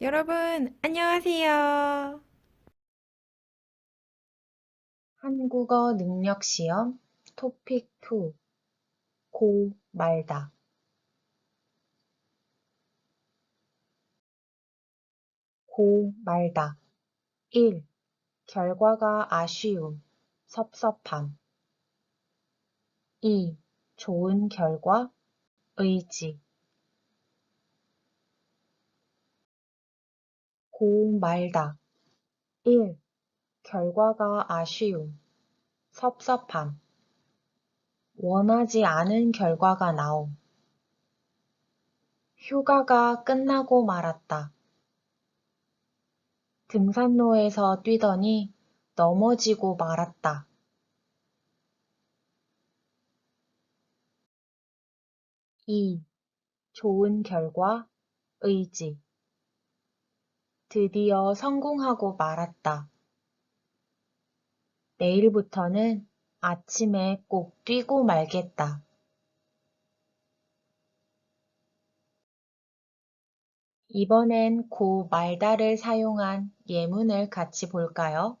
여러분, 안녕하세요. 한국어 능력 시험 토픽 2 고 말다 고 말다 1. 결과가 아쉬움, 섭섭함 2. 좋은 결과, 의지 고 말다 1. 결과가 아쉬움, 섭섭함, 원하지 않은 결과가 나옴. 휴가가 끝나고 말았다. 등산로에서 뛰더니 넘어지고 말았다. 2. 좋은 결과, 의지. 드디어 성공하고 말았다. 내일부터는 아침에 꼭 뛰고 말겠다. 이번엔 고 말다를 사용한 예문을 같이 볼까요?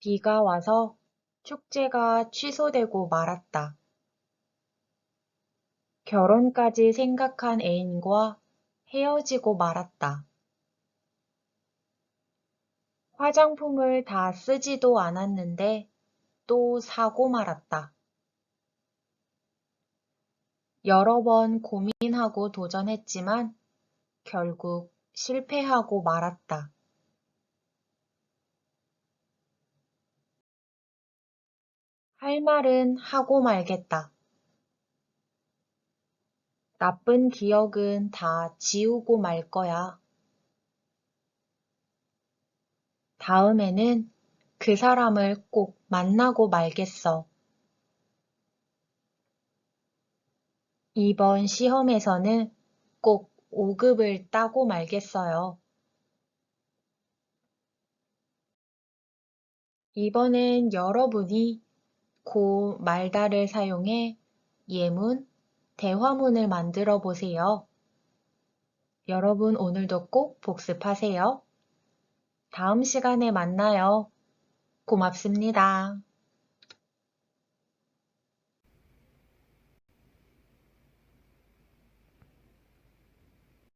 비가 와서 축제가 취소되고 말았다. 결혼까지 생각한 애인과 헤어지고 말았다. 화장품을 다 쓰지도 않았는데 또 사고 말았다. 여러 번 고민하고 도전했지만 결국 실패하고 말았다. 할 말은 하고 말겠다. 나쁜 기억은 다 지우고 말 거야. 다음에는 그 사람을 꼭 만나고 말겠어. 이번 시험에서는 꼭 5급을 따고 말겠어요. 이번엔 여러분이 고 말다를 사용해 예문, 대화문을 만들어 보세요. 여러분 오늘도 꼭 복습하세요. 다음 시간에 만나요. 고맙습니다.